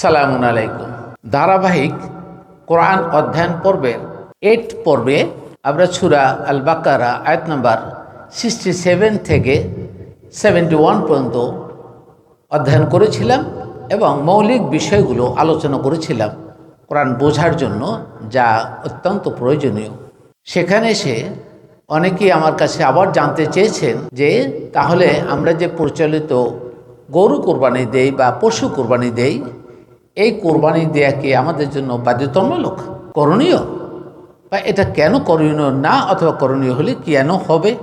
সালামুন আলাইকুম। ধারাবাহিক কোরআন অধ্যয়ন পর্বের এইট পর্বে আমরা ছুরা আল বাকারা আয়াত নাম্বার সিক্সটি সেভেন থেকে সেভেন্টি ওয়ান পর্যন্ত অধ্যয়ন করেছিলাম এবং মৌলিক বিষয়গুলো আলোচনা করেছিলাম কোরআন বোঝার জন্য, যা অত্যন্ত প্রয়োজনীয়। সেখানে এসে অনেকেই আমার কাছে আবার জানতে চেয়েছেন যে, তাহলে আমরা যে প্রচলিত গরু কোরবানি দেই বা পশু কোরবানি দেই এই কোরবানি দেয়া কি আমাদের জন্য বাধ্যতামূলক? করণীয়? বা এটা কেন করণীয় না অথবা করণীয় হলে কেন হবে?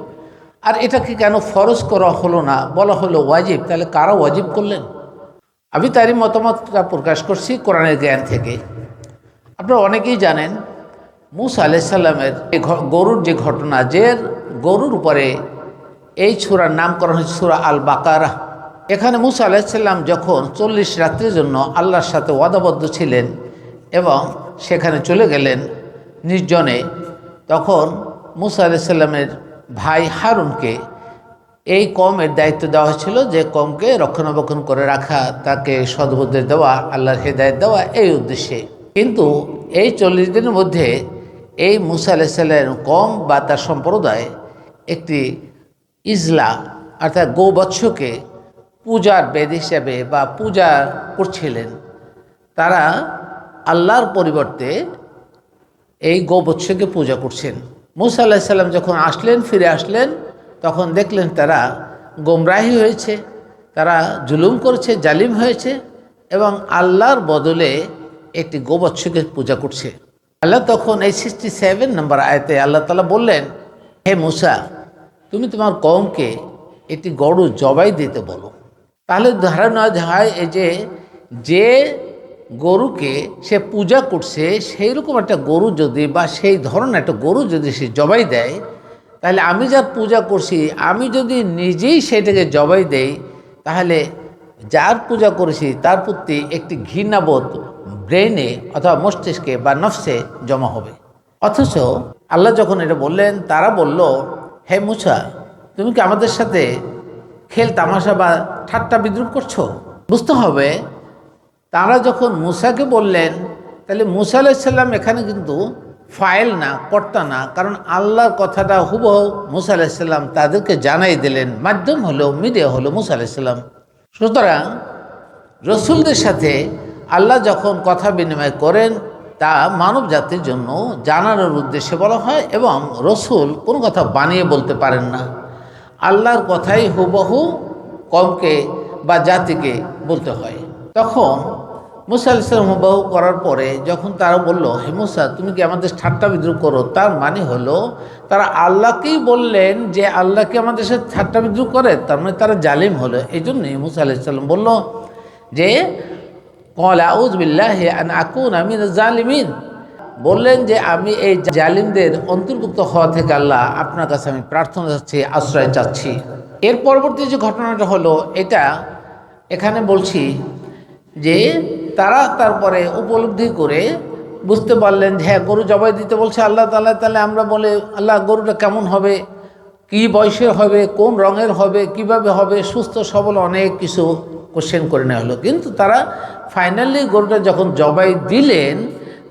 আর এটাকে কেন ফরজ করা হলো না, বলা হলো ওয়াজিব, তাহলে কারা ওয়াজিব করলেন? আমি তারই মতামতটা প্রকাশ করছি কোরআনের জ্ঞান থেকে। আপনারা অনেকেই জানেন, মুসা আলাইসাল্লামের গরুর যে ঘটনা, যে গরুর উপরে এই ছোড়ার নামকরণ হয়েছে সুরা আল বাকারা এখানে মুসা আলাইসাল্লাম যখন চল্লিশ রাত্রির জন্য আল্লাহর সাথে ওয়াদাবদ্ধ ছিলেন এবং সেখানে চলে গেলেন নির্জনে, তখন মুসা আলাইসাল্লামের ভাই হারুনকে এই কমের দায়িত্ব দেওয়া হয়েছিল যে কমকে রক্ষণাবেক্ষণ করে রাখা, তাকে সদ্বুদ্ধি দেওয়া, আল্লাহর হেদায়ত দেওয়া এই উদ্দেশ্যে। কিন্তু এই চল্লিশ দিনের মধ্যে এই মুসা আলাইসাল্লামের কম বা তার সম্প্রদায় একটি ইজলা, অর্থাৎ গৌবৎসকে পূজার বেদ হিসাবে বা পূজা করছিলেন, তারা আল্লাহর পরিবর্তে এই গোবৎসকে পূজা করছেন। মুসা আল্লাহ সাল্লাম যখন আসলেন, ফিরে আসলেন, তখন দেখলেন তারা গোমরাহি হয়েছে, তারা জুলুম করেছে, জালিম হয়েছে এবং আল্লাহর বদলে একটি গোবৎসকে পূজা করছে। আল্লাহ তখন এই সিক্সটি সেভেন নম্বর আয়তে আল্লাহ তালা বললেন, হে মুসা, তুমি তোমার কমকে একটি গরু জবাই দিতে বলো। তাহলে ধারণা হয় এই যে যে গরুকে সে পূজা করছে, সেই রকম একটা গরু যদি বা সেই ধরনের একটা গরু যদি সে জবাই দেয়, তাহলে আমি যার পূজা করছি, আমি যদি নিজেই সেটাকে জবাই দেই, তাহলে যার পূজা করেছি তার প্রতি একটি ঘৃণাবোধ ব্রেনে অথবা মস্তিষ্কে বা নফসে জমা হবে। অথচ আল্লাহ যখন এটা বললেন, তারা বলল, হে মুসা তুমি কি আমাদের সাথে খেল তামাশা বা ঠাট্টা বিদ্রুপ করছ? বুঝতে হবে, তারা যখন মুসাকে বললেন, তাহলে মুসা আলাইসাল্লাম এখানে কিন্তু ফাইল না, কর্তা না, কারণ আল্লাহর কথাটা হুবহু মুসা আলাইসাল্লাম তাদেরকে জানাই দিলেন, মাধ্যম হলো, মিডিয়া হলো মুসা আলাইসাল্লাম সুতরাং রসুলদের সাথে আল্লাহ যখন কথা বিনিময় করেন, তা মানব জাতির জন্য জানানোর উদ্দেশ্যে বলা হয় এবং রসুল কোনো কথা বানিয়ে বলতে পারেন না। আল্লাহর কথাই হুবহু কমকে বা জাতিকে বলতে হয়। তখন মুসা আলাইসালাম হুবহু করার পরে যখন তারা বলল, হে মুসা, তুমি কি আমাদের ঠাট্টা বিদ্রুপ করো? তার মানে হলো, তারা আল্লাহকেই বললেন যে আল্লাহকে আমাদের সাথে ঠাট্টা বিদ্রুপ করে? তার মানে তারা জালিম হলো। এই জন্যই মুসা আলাইসাল্লাম বলল যে, কল আউজবিল্লাহ আন আকুন আমি জালিমিন। বললেন যে, আমি এই জালিমদের অন্তর্ভুক্ত হওয়া থেকে আল্লাহ আপনার কাছে আমি প্রার্থনা চাচ্ছি, আশ্রয় চাচ্ছি। এর পরবর্তী যে ঘটনাটা হলো, এটা এখানে বলছি যে তারা তারপরে উপলব্ধি করে বুঝতে পারলেন যে হ্যাঁ গরু জবাই দিতে বলছে আল্লাহ তাল্লাহ তাহলে আমরা বলে, আল্লাহ গরুটা কেমন হবে? কি বয়সের হবে? কোন রঙের হবে? কীভাবে হবে? সুস্থ, সবল অনেক কিছু কোশ্চেন করে নেওয়া হলো। কিন্তু তারা ফাইনালি গরুটা যখন জবাই দিলেন,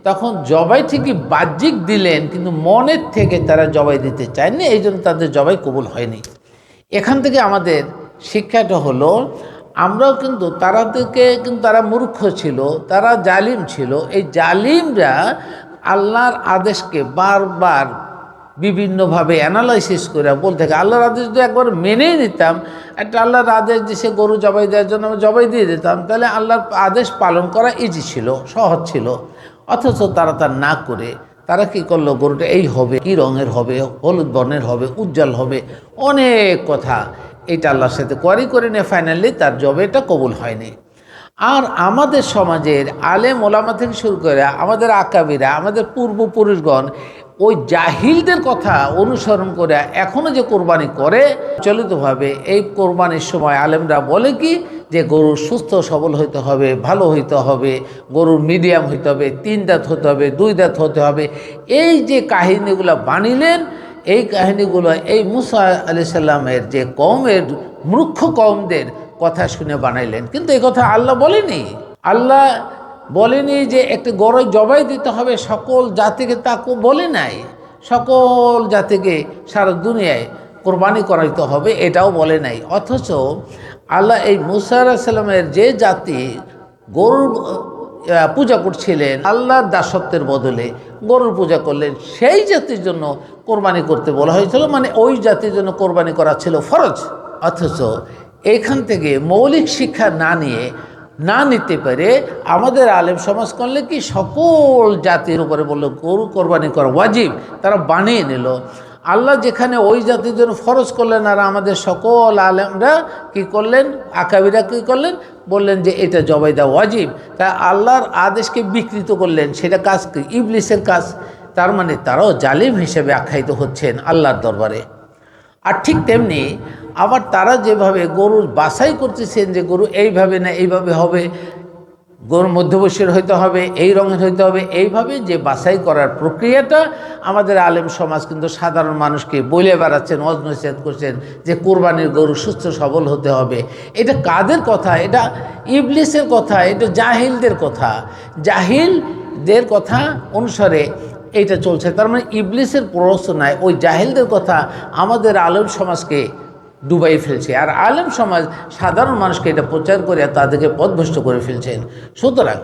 তখন জবাই ঠিকই বাহ্যিক দিলেন, কিন্তু মনের থেকে তারা জবাই দিতে চায়নি এই জন্য তাদের জবাই কবুল হয়নি। এখান থেকে আমাদের শিক্ষাটা হলো, আমরাও কিন্তু তারাদেরকে কিন্তু তারা মূর্খ ছিল, তারা জালিম ছিল। এই জালিমরা আল্লাহর আদেশকে বারবার বিভিন্নভাবে অ্যানালাইসিস করে বলতে থাকে, আল্লাহর আদেশ যদি একবার মেনেই নিতাম, একটা আল্লাহর আদেশ দিছে গরু জবাই দেওয়ার জন্য আমরা জবাই দিয়ে দিতাম, তাহলে আল্লাহর আদেশ পালন করা ইজি ছিল, সহজ ছিল। অথচ তারা তা না করে তারা কি করল? গরুটা এই হবে, কি রঙের হবে, হলুদ বর্ণের হবে, উজ্জ্বল হবে, অনেক কথা। এটা আল্লাহর সাথে কোয়ারি করে নিয়ে ফাইনালি তার জবেটা কবুল হয়নি। আর আমাদের সমাজের আলেম ওলামা থেকে শুরু করে আমাদের আকাবিরা, আমাদের পূর্বপুরুষগণ ওই জাহিলদের কথা অনুসরণ করে এখনও যে কোরবানি করে, চলিতভাবে এই কোরবানির সময় আলেমরা বলে কি? যে গরুর সুস্থ সবল হইতে হবে, ভালো হইতে হবে, গরুর মিডিয়াম হইতে হবে, তিন দাঁত হতে হবে, দুই দাঁত হতে হবে। এই যে কাহিনীগুলো বানিলেন, এই কাহিনীগুলো এই মুসা আলি সাল্লামের যে কমের মূর্খ কমদের কথা শুনে বানাইলেন। কিন্তু এই কথা আল্লাহ বলেনি। আল্লাহ বলেনি যে একটি গরু জবাই দিতে হবে, সকল জাতিকে তা বলে নাই। সকল জাতিকে সারা দুনিয়ায় কোরবানি করাইতে হবে, এটাও বলে নাই। অথচ আল্লাহ এই মুসা সাল্লামের যে জাতি গরুর পূজা করছিলেন, আল্লাহর দাসত্বের বদলে গরুর পূজা করলেন, সেই জাতির জন্য কোরবানি করতে বলা হয়েছিল মানে ওই জাতির জন্য কোরবানি করা ছিল ফরজ। অথচ এখান থেকে মৌলিক শিক্ষা না নিয়ে না নিতে পারে আমাদের আলেম সমাজ করলে কি সকল জাতির উপরে বলল, গরু কোরবানি করা ওয়াজিব। তারা বানিয়ে নিল। আল্লাহ যেখানে ওই জাতির জন্য ফরজ করলেন আর আমাদের সকল আলেমরা কি করলেন? আকাবিরা কী করলেন? বললেন যে এটা জবাই দেওয়া ওয়াজিব। তা আল্লাহর আদেশকে বিকৃত করলেন। সেটা কাজ কি? ইবলিসের কাজ। তার মানে তারাও জালিম হিসেবে আখ্যায়িত হচ্ছেন আল্লাহর দরবারে। আর ঠিক তেমনি আবার তারা যেভাবে গরুর বাছাই করতেছেন যে গরু এইভাবে না এইভাবে হবে, গরুর মধ্যবয়সের হইতে হবে, এই রঙের হইতে হবে, এইভাবে যে বাছাই করার প্রক্রিয়াটা আমাদের আলেম সমাজ কিন্তু সাধারণ মানুষকে বলে বেড়াচ্ছেন অজনসেদ করছেন যে কোরবানির গরু সুস্থ, সবল হতে হবে। এটা কাদের কথা? এটা ইবলিসের কথা, এটা জাহিলদের কথা। জাহিলদের কথা অনুসারে এইটা চলছে। তার মানে ইবলিসের প্ররোচনায় ওই জাহিলদের কথা আমাদের আলেম সমাজকে ডুবাই ফেলছে। আর আলেম সমাজ, সাধারণ মানুষকে এটা প্রচার করে তাদেরকে পথভ্রষ্ট করে ফেলছেন। সুতরাং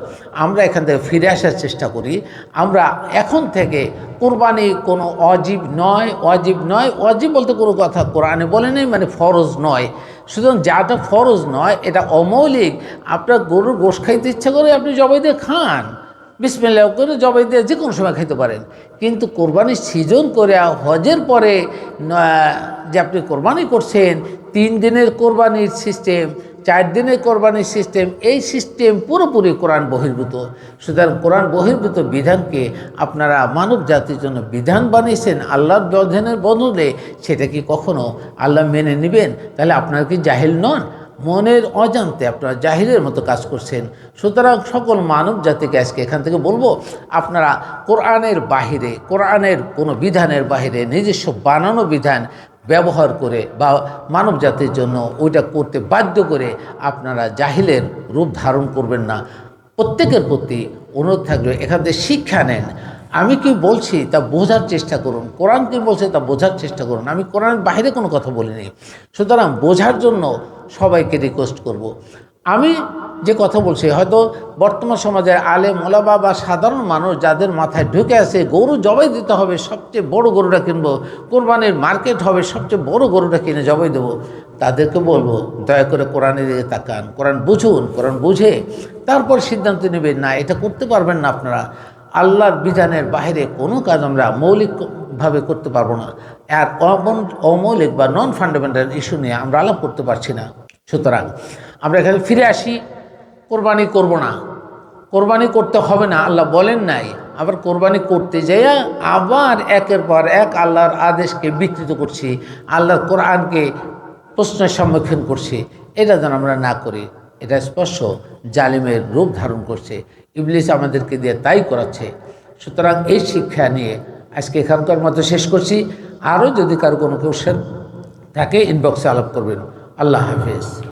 আমরা এখান থেকে ফিরে আসার চেষ্টা করি। আমরা এখন থেকে কোরবানি কোনো অজীব নয় অজীব নয়, অজীব বলতে কোনো কথা কোরআনে বলে নেই মানে ফরজ নয়। সুতরাং যাটা ফরজ নয়, এটা অমৌলিক। আপনার গরুর গোশ খাইতে ইচ্ছা করে আপনি জবাই দিয়ে খান। বিসমিল্লাহ করে জবাই দিয়ে যে কোনো সময় খাইতে পারেন। কিন্তু কোরবানির সিজন করে হজের পরে যে আপনি কোরবানি করছেন, তিন দিনের কোরবানির সিস্টেম চার দিনের কোরবানির সিস্টেম এই সিস্টেম পুরোপুরি কোরআন বহির্ভূত। সুতরাং কোরআন বহির্ভূত বিধানকে আপনারা মানব জাতির জন্য বিধান বানিয়েছেন, আল্লাহর বিধানের বদলে, সেটা কি কখনো আল্লাহ মেনে নেবেন? তাহলে আপনারা কি জাহিল নন? মনের অজান্তে আপনারা জাহিরের মতো কাজ করছেন। সুতরাং সকল মানব জাতিকে আজকে এখান থেকে বলব, আপনারা কোরআনের বাহিরে, কোরআনের কোনো বিধানের বাহিরে নিজস্ব বানানো বিধান ব্যবহার করে বা মানব জাতির জন্য ওইটা করতে বাধ্য করে আপনারা জাহিলের রূপ ধারণ করবেন না। প্রত্যেকের প্রতি অনুরোধ থাকবে, এখান থেকে শিক্ষা নেন। আমি কি বলছি, তা বোঝার চেষ্টা করুন। কোরআন কি বলছে, তা বোঝার চেষ্টা করুন। আমি কোরআনের বাইরে কোনো কথা বলিনি। সুতরাং বোঝার জন্য সবাইকে রিকোয়েস্ট করব। আমি যে কথা বলছি, হয়তো বর্তমান সমাজের আলে মোলাবা বা সাধারণ মানুষ যাদের মাথায় ঢুকে আছে, গরু জবাই দিতে হবে, সবচেয়ে বড় গরুটা কিনবো, কোরবানির মার্কেট হবে, সবচেয়ে বড় গরুটা কিনে জবাই দেবো, তাদেরকে বলব, দয়া করে কোরআনের দিকে তাকান। কোরআন বুঝুন, কোরআন বুঝে, তারপর সিদ্ধান্ত নেবেন, না, এটা করতে পারবেন না আপনারা। আল্লাহর বিধানের বাইরে কোনো কাজ আমরা মৌলিকভাবে করতে পারব না। আর অমৌলিক বা নন ফান্ডামেন্টাল ইস্যু নিয়ে আমরা আলাপ করতে পারছি না। সুতরাং আমরা এখানে ফিরে আসি, কোরবানি করব না। কোরবানি করতে হবে না, আল্লাহ বলেন নাই। আবার কোরবানি করতে যাইয়া আবার একের পর এক আল্লাহর আদেশকে বিকৃত করছি, আল্লাহর কোরআনকে প্রশ্নের সম্মুখীন করছি। এটা যেন আমরা না করি। এটা স্পর্শ জালিমের রূপ ধারণ করছে। ইবলিস আমাদেরকে দিয়ে তাই করাচ্ছে। সুতরাং এই শিক্ষা নিয়ে আজকে এখানকার মতো শেষ করছি। আরও যদি কারও কোনো কোশ্চেন থাকে ইনবক্সে আলাপ করবেন। আল্লাহ হাফেজ।